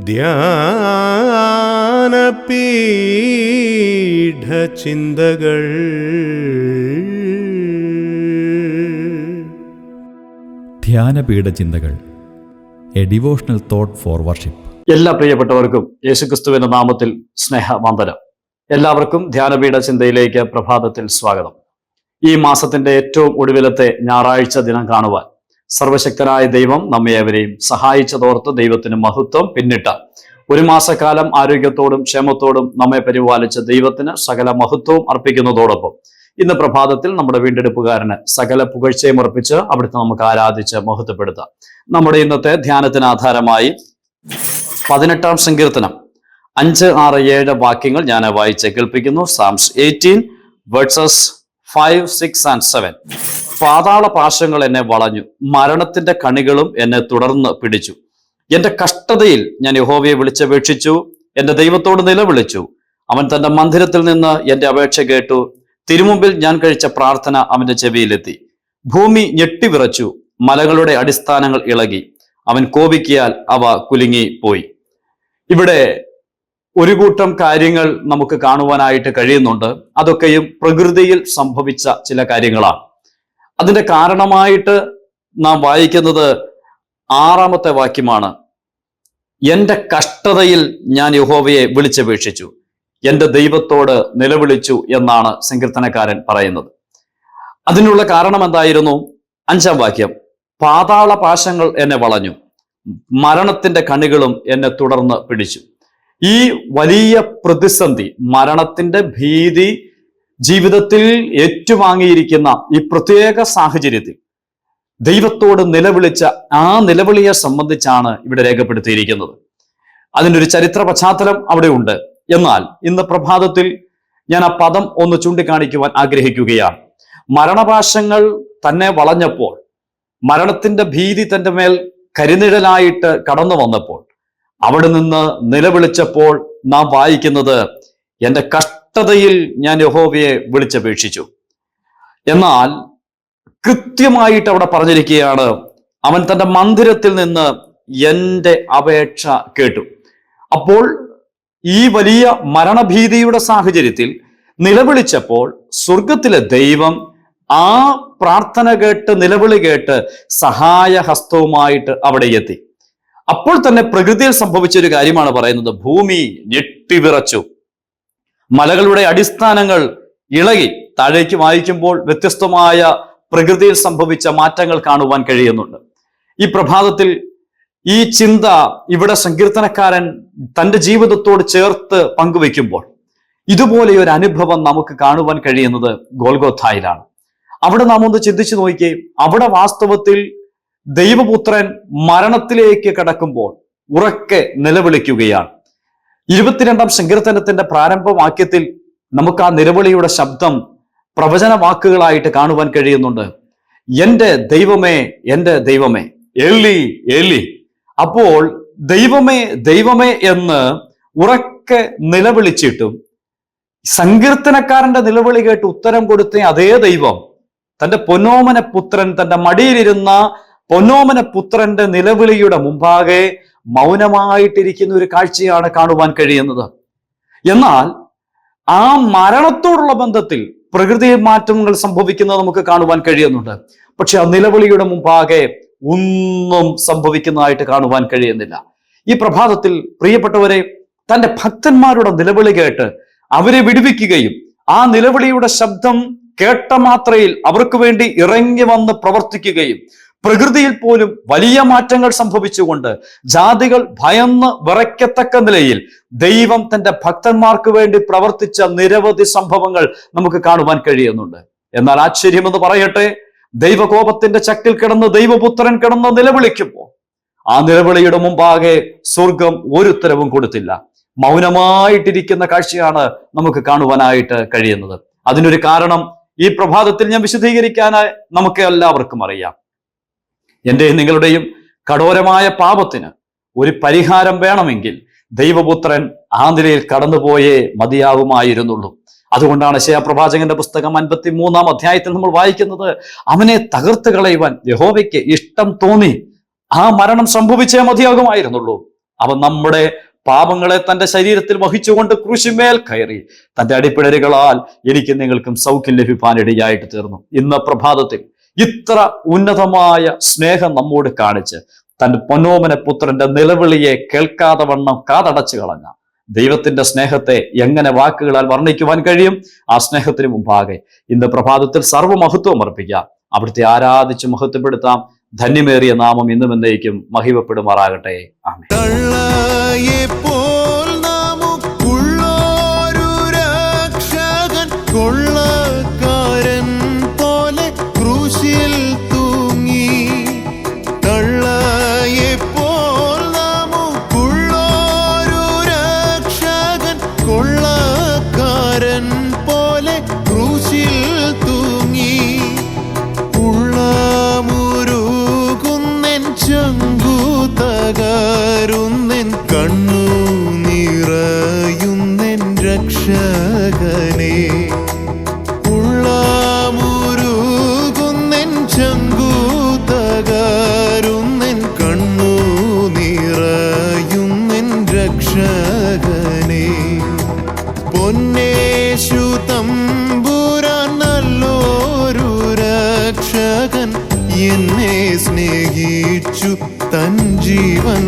ധ്യാനപീഠചിന്തകൾ. ധ്യാനപീഠ ചിന്തകൾ a devotional thought for worship. എല്ലാ പ്രിയപ്പെട്ടവർക്കും യേശുക്രിസ്തുവിന്റെ നാമത്തിൽ സ്നേഹവന്ദനം. എല്ലാവർക്കും ധ്യാനപീഠ ചിന്തയിലേക്ക് പ്രഭാതത്തിൽ സ്വാഗതം. ഈ മാസത്തിന്റെ ഏറ്റവും ഒടുവിലത്തെ ഞായറാഴ്ച ദിനം കാണുവാൻ സർവശക്തനായ ദൈവം നമ്മെ അവരെയും സഹായിച്ചതോർത്ത് ദൈവത്തിന് മഹത്വം പിന്നിട്ട ഒരു മാസക്കാലം ആരോഗ്യത്തോടും ക്ഷേമത്തോടും നമ്മെ പരിപാലിച്ച ദൈവത്തിന് സകല മഹത്വവും അർപ്പിക്കുന്നതോടൊപ്പം ഇന്ന് പ്രഭാതത്തിൽ നമ്മുടെ വീണ്ടെടുപ്പുകാരന് സകല പുകഴ്ചയും അർപ്പിച്ച് അവിടുത്തെ നമുക്ക് ആരാധിച്ച് മഹത്വപ്പെടുത്താം. നമ്മുടെ ഇന്നത്തെ ധ്യാനത്തിന് ആധാരമായി പതിനെട്ടാം സങ്കീർത്തനം അഞ്ച് ആറ് ഏഴ് വാക്യങ്ങൾ ഞാൻ വായിച്ച് കേൾപ്പിക്കുന്നു. Psalms eighteen verses five six and seven പാതാള പാശങ്ങൾ എന്നെ വളഞ്ഞു. മരണത്തിന്റെ കണികളും എന്നെ തുടർന്ന് പിടിച്ചു. എന്റെ കഷ്ടതയിൽ ഞാൻ യഹോവയെ വിളിച്ചപേക്ഷിച്ചു. എന്റെ ദൈവത്തോട് നിലവിളിച്ചു. അവൻ തന്റെ മന്ദിരത്തിൽ നിന്ന് എന്റെ അപേക്ഷ കേട്ടു. തിരുമുമ്പിൽ ഞാൻ കഴിച്ച പ്രാർത്ഥന അവന്റെ ചെവിയിലെത്തി. ഭൂമി ഞെട്ടിവിറച്ചു മലകളുടെ അടിസ്ഥാനങ്ങൾ ഇളകി. അവൻ കോപിക്കിയാൽ അവ കുലുങ്ങി പോയി ഇവിടെ ഒരു കൂട്ടം കാര്യങ്ങൾ നമുക്ക് കാണുവാനായിട്ട് കഴിയുന്നുണ്ട്. അതൊക്കെയും പ്രകൃതിയിൽ സംഭവിച്ച ചില കാര്യങ്ങളാണ്. അതിന്റെ കാരണമായിട്ട് നാം വായിക്കുന്നത് ആറാമത്തെ വാക്യമാണ്. എന്റെ കഷ്ടതയിൽ ഞാൻ യഹോവയെ വിളിച്ചപേക്ഷിച്ചു. എന്റെ ദൈവത്തോട് നിലവിളിച്ചു എന്നാണ് സങ്കീർത്തനക്കാരൻ പറയുന്നത്. അതിനുള്ള കാരണം എന്തായിരുന്നു? അഞ്ചാം വാക്യം. പാതാള പാശങ്ങൾ എന്നെ വളഞ്ഞു. മരണത്തിന്റെ കണികളും എന്നെ തുടർന്ന് പിടിച്ചു. ഈ വലിയ പ്രതിസന്ധി മരണത്തിന്റെ ഭീതി ജീവിതത്തിൽ ഏറ്റുവാങ്ങിയിരിക്കുന്ന ഈ പ്രത്യേക സാഹചര്യത്തിൽ ദൈവത്തോട് നിലവിളിച്ച ആ നിലവിളിയെ സംബന്ധിച്ചാണ് ഇവിടെ രേഖപ്പെടുത്തിയിരിക്കുന്നത്. അതിന്റെ ഒരു ചരിത്ര പശ്ചാത്തലം അവിടെ ഉണ്ട് എന്നാൽ ഇന്ന് പ്രഭാതത്തിൽ ഞാൻ ആ പദം ഒന്ന് ചൂണ്ടിക്കാണിക്കുവാൻ ആഗ്രഹിക്കുകയാണ്. മരണപാശങ്ങൾ തന്നെ വളഞ്ഞപ്പോൾ മരണത്തിന്റെ ഭീതി തന്റെ മേൽ കരിനിഴലായിട്ട് കടന്നു വന്നപ്പോൾ അവിടെ നിന്ന് നിലവിളിച്ചപ്പോൾ നാം വായിക്കുന്നത് എന്റെ കഷ്ടതയിൽ ഞാൻ യഹോവയെ വിളിച്ചപേക്ഷിച്ചു. എന്നാൽ കൃത്യമായിട്ട് അവിടെ പറഞ്ഞിരിക്കുകയാണ് അവൻ തന്റെ മന്ദിരത്തിൽ നിന്ന് എന്റെ അപേക്ഷ കേട്ടു. അപ്പോൾ ഈ വലിയ മരണഭീതിയുടെ സാഹചര്യത്തിൽ നിലവിളിച്ചപ്പോൾ സ്വർഗത്തിലെ ദൈവം ആ പ്രാർത്ഥന കേട്ട് നിലവിളി കേട്ട് സഹായഹസ്തവുമായിട്ട് അവിടെ എത്തി. അപ്പോൾ തന്നെ പ്രകൃതിയിൽ സംഭവിച്ച ഒരു കാര്യമാണ് പറയുന്നത്. ഭൂമി ഞെട്ടിവിറച്ചു. മലകളുടെ അടിസ്ഥാനങ്ങൾ ഇളകി താഴേക്ക് വായിക്കുമ്പോൾ വ്യത്യസ്തമായ പ്രകൃതിയിൽ സംഭവിച്ച മാറ്റങ്ങൾ കാണുവാൻ കഴിയുന്നുണ്ട്. ഈ പ്രഭാതത്തിൽ ഈ ചിന്ത ഇവിടെ സങ്കീർത്തനക്കാരൻ തന്റെ ജീവിതത്തോട് ചേർത്ത് പങ്കുവെക്കുമ്പോൾ ഇതുപോലെ ഒരു അനുഭവം നമുക്ക് കാണുവാൻ കഴിയുന്നത് ഗോൽഗോഥായിലാണ് അവിടെ നാം ഒന്ന് ചിന്തിച്ചു നോക്കിയേ അവിടെ വാസ്തവത്തിൽ ദൈവപുത്രൻ മരണത്തിലേക്ക് കടക്കുമ്പോൾ ഉറക്കെ നിലവിളിക്കുകയാണ്. ഇരുപത്തിരണ്ടാം സങ്കീർത്തനത്തിന്റെ പ്രാരംഭ വാക്യത്തിൽ നമുക്ക് ആ നിലവിളിയുടെ ശബ്ദം പ്രവചന വാക്കുകളായിട്ട് കാണുവാൻ കഴിയുന്നുണ്ട്. എന്റെ ദൈവമേ എന്റെ ദൈവമേ എലി എലി അപ്പോൾ ദൈവമേ ദൈവമേ എന്ന് ഉറക്കെ നിലവിളിച്ചിട്ടും സങ്കീർത്തനക്കാരന്റെ നിലവിളി കേട്ട് ഉത്തരം കൊടുത്ത അതേ ദൈവം തന്റെ പൊന്നോമന പുത്രൻ തന്റെ മടിയിലിരുന്ന പൊന്നോമന പുത്രന്റെ നിലവിളിയുടെ മുമ്പാകെ മൗനമായിട്ടിരിക്കുന്ന ഒരു കാഴ്ചയാണ് കാണുവാൻ കഴിയുന്നത്. എന്നാൽ ആ മരണത്തോടുള്ള ബന്ധത്തിൽ പ്രകൃതി മാറ്റങ്ങൾ സംഭവിക്കുന്നത് നമുക്ക് കാണുവാൻ കഴിയുന്നുണ്ട്. പക്ഷെ ആ നിലവിളിയുടെ മുമ്പാകെ ഒന്നും സംഭവിക്കുന്നതായിട്ട് കാണുവാൻ കഴിയുന്നില്ല. ഈ പ്രഭാതത്തിൽ പ്രിയപ്പെട്ടവരെ തന്റെ ഭക്തന്മാരുടെ നിലവിളി കേട്ട് അവരെ വിടുവിക്കുകയും ആ നിലവിളിയുടെ ശബ്ദം കേട്ട മാത്രയിൽ അവർക്ക് വേണ്ടി ഇറങ്ങി വന്ന് പ്രവർത്തിക്കുകയും പ്രകൃതിയിൽ പോലും വലിയ മാറ്റങ്ങൾ സംഭവിച്ചുകൊണ്ട് ജാതികൾ ഭയന്ന് വിറയ്ക്കത്തക്ക നിലയിൽ ദൈവം തന്റെ ഭക്തന്മാർക്ക് വേണ്ടി പ്രവർത്തിച്ച നിരവധി സംഭവങ്ങൾ നമുക്ക് കാണുവാൻ കഴിയുന്നുണ്ട്. എന്നാൽ ആശ്ചര്യമെന്ന് പറയട്ടെ ദൈവകോപത്തിന്റെ ചക്കിൽ കിടന്ന് ദൈവപുത്രൻ കിടന്ന് നിലവിളിക്കുമ്പോൾ ആ നിലവിളിയുടെ മുമ്പാകെ സ്വർഗം ഒരുത്തരവും കൊടുത്തില്ല. മൗനമായിട്ടിരിക്കുന്ന കാഴ്ചയാണ് നമുക്ക് കാണുവാനായിട്ട് കഴിയുന്നത്. അതിനൊരു കാരണം ഈ പ്രഭാതത്തിൽ ഞാൻ വിശദീകരിക്കാനായി നമുക്ക് എല്ലാവർക്കും അറിയാം. എന്റെയും നിങ്ങളുടെയും കഠോരമായ പാപത്തിന് ഒരു പരിഹാരം വേണമെങ്കിൽ ദൈവപുത്രൻ ആ നിലയിൽ കടന്നുപോയേ മതിയാവുമായിരുന്നുള്ളൂ. അതുകൊണ്ടാണ് ശയപ്രവാചകന്റെ പുസ്തകം അൻപത്തി മൂന്നാം അധ്യായത്തിൽ നമ്മൾ വായിക്കുന്നത് അവനെ തകർത്ത് കളയുവാൻ യഹോവയ്ക്ക് ഇഷ്ടം തോന്നി ആ മരണം സംഭവിച്ചേ മതിയാകുമായിരുന്നുള്ളൂ. അവൻ നമ്മുടെ പാപങ്ങളെ തന്റെ ശരീരത്തിൽ വഹിച്ചുകൊണ്ട് ക്രൂശിമേൽ കയറി തന്റെ അടിപ്പിടരുകളാൽ എനിക്ക് നിങ്ങൾക്കും സൗഖ്യം ഇടയായിട്ട് തീർന്നു. ഇന്ന് പ്രഭാതത്തിൽ ഇത്ര ഉന്നതമായ സ്നേഹം നമ്മോട് കാണിച്ച് തന്റെ പൊന്നോമന പുത്രന്റെ നിലവിളിയെ കേൾക്കാതെ വണ്ണം കാതടച്ചു കളഞ്ഞ ദൈവത്തിന്റെ സ്നേഹത്തെ എങ്ങനെ വാക്കുകളാൽ വർണിക്കുവാൻ കഴിയും? ആ സ്നേഹത്തിന് മുമ്പാകെ ഇന്ന് പ്രഭാതത്തിൽ സർവമഹത്വം അർപ്പിക്കാം അവിടുത്തെ ആരാധിച്ച് മഹത്വപ്പെടുത്താം. ധന്യമേറിയ നാമം ഇന്നും എന്നേക്കും മഹിമപ്പെടുമാറാകട്ടെ ആമേ പൊന്നേശു തമ്പുരാൻ നല്ലൊരു രക്ഷകൻ എന്നെ സ്നേഹിച്ചു തൻ ജീവൻ